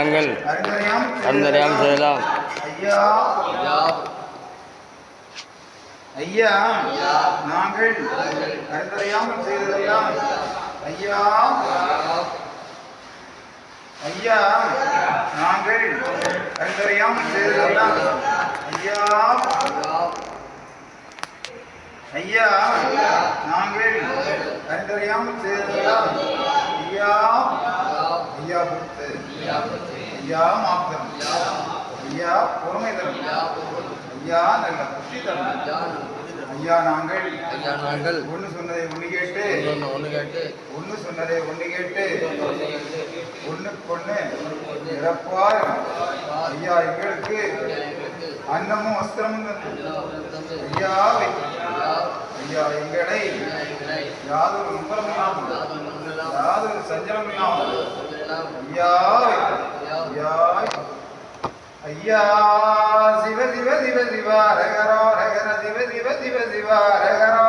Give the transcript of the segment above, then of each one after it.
நாங்கள் அந்தரியாம் செய்யலாம் ஐயா நாங்கள் அறிந்தறியாமல் செய்ததெல்லாம் ஐயா ஐயா நாங்கள் அறிந்தறியாமல் செய்ததெல்லாம் ஐயா ஐயா நாங்கள் அறிந்தறியாமல் செய்ததெல்லாம் ஐயா ஐயா பொறுத்து ஐயா நல்ல புஷ்டி ஐயா நாங்கள். ஐயா சொன்னதை ஒன்று கேட்டு. ஒன்று கேட்டு. ஒன்று சொன்னதை ஒன்று கேட்டு. ஒன்றுக்கு ஒன்று இறப்பார் ஐயா எங்களுக்கு. அன்னமும் வஸ்திரமும் தந்து. ஐயா ஐயா எங்களை. யாதொரு நுகரம் இல்லாமல். யாதொரு சஞ்சலம் இல்லாமல். ஐயா ஐயா ஐயா சிவ சிவ சிவ சிவா ரகரா ரகர சிவ சிவ சிவ சிவா ரகரா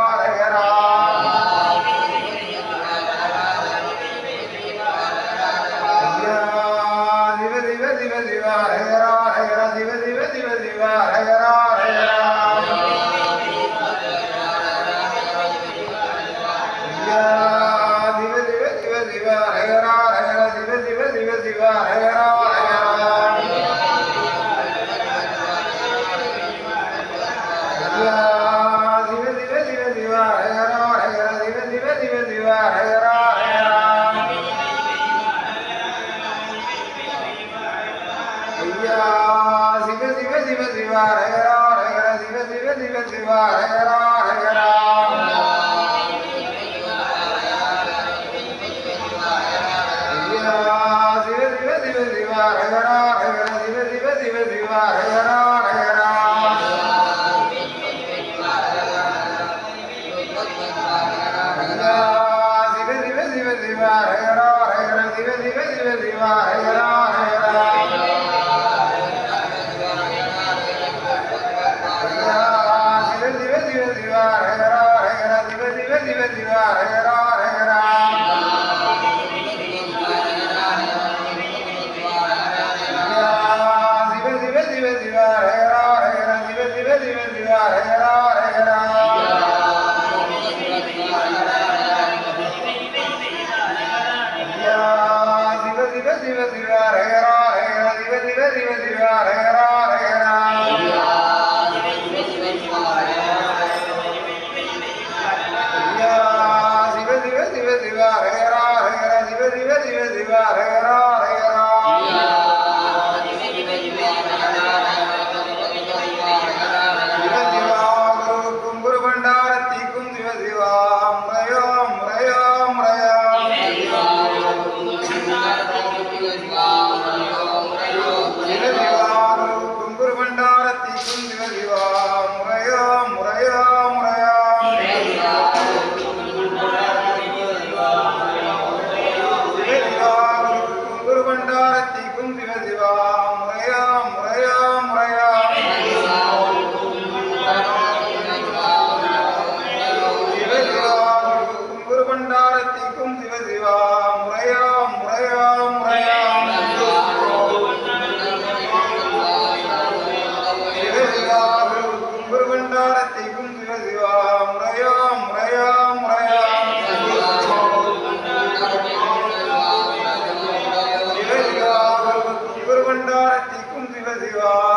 Yeah. 내가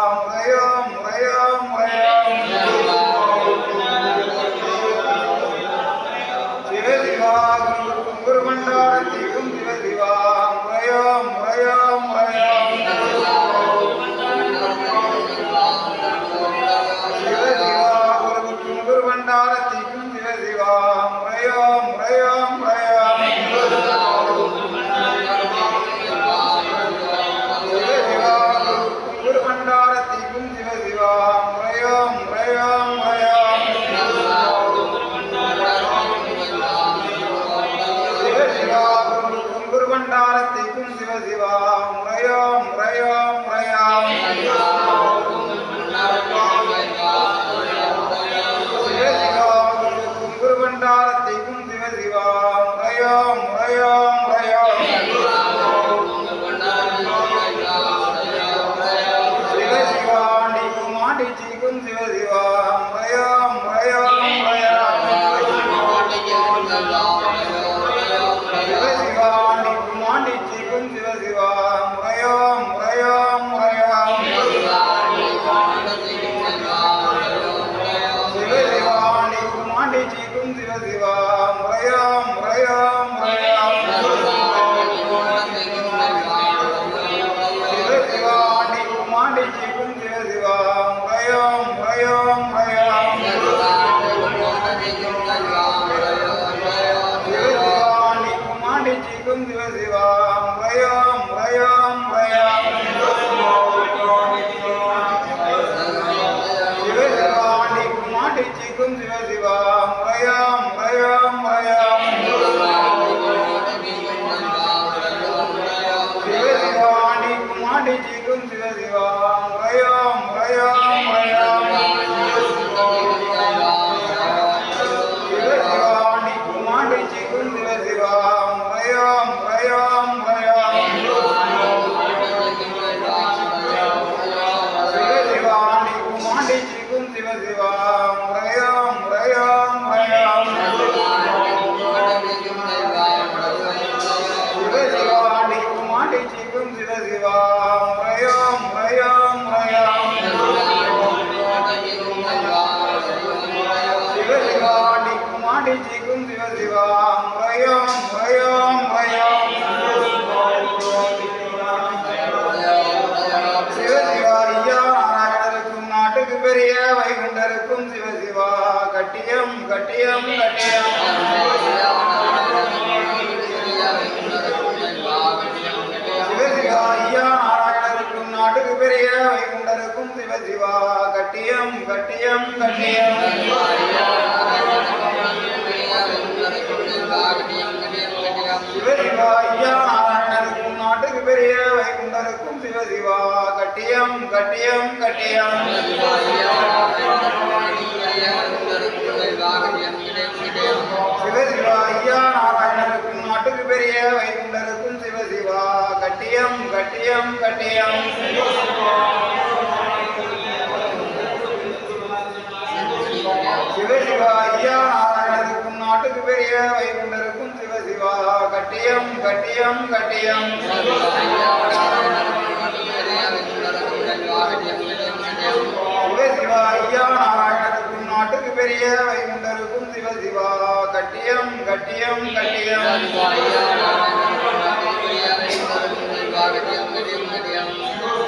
আপনার జీవం జీవ జీవా கட்டியம் கட்டியம் கட்டியம். சிவசிவா ஐயா நாராயணருக்கும் நாட்டுக்கு பெரிய வைகுண்டருக்கும் சிவ கட்டியம் கட்டியம் கட்டியம் சிவ சிவா ஐயா நாராயணருக்கும் நாட்டுக்கு பெரிய வைகுண்டருக்கும் சிவ சிவா கட்டியம் கட்டியம் கட்டியம். சிவா ஐயா நாராயணருக்கும் நாட்டுக்கு பெரிய வைகுண்டருக்கும் சிவ சிவா கட்டியம் கட்டியம் கட்டியம்.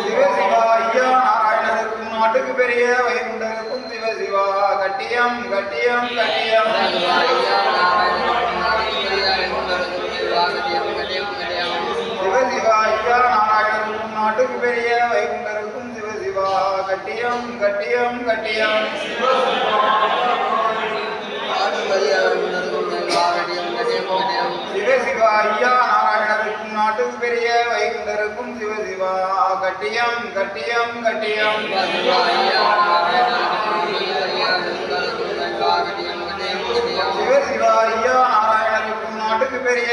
சிவ சிவா ஐயா நாராயணருக்கும் நாட்டுக்கு பெரிய வைகுண்ட கட்டியம் கட்டியம் கட்டியம். சிவசிவாய்யா நாராயணனும் நாட்டுக்கு பெரிய வைகுண்டருக்கும் சிவசிவா. கட்டியம் கட்டியம் கட்டியம். சிவசிவா ஐயா நாராயணருக்கும் நாட்டுக்கு பெரிய வைகுண்டருக்கும் சிவசிவா. கட்டியம் கட்டியம் கட்டியம்.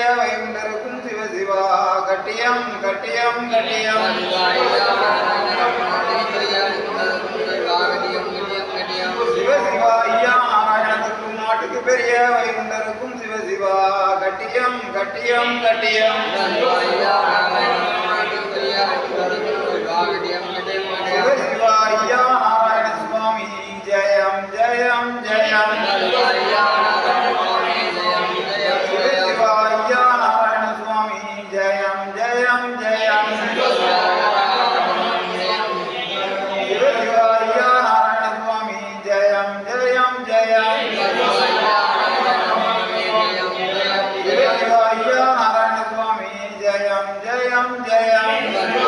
நாட்டுக்கு பெரிய சிவ சிவா கட்டியம் கட்டியம் கட்டியம் சிவ சிவா ஐயா நாராயணத்துக்கும் நாட்டுக்கு பெரிய வைகுண்டருக்கும் சிவ சிவா கட்டியம் கட்டியம் கட்டியம் गया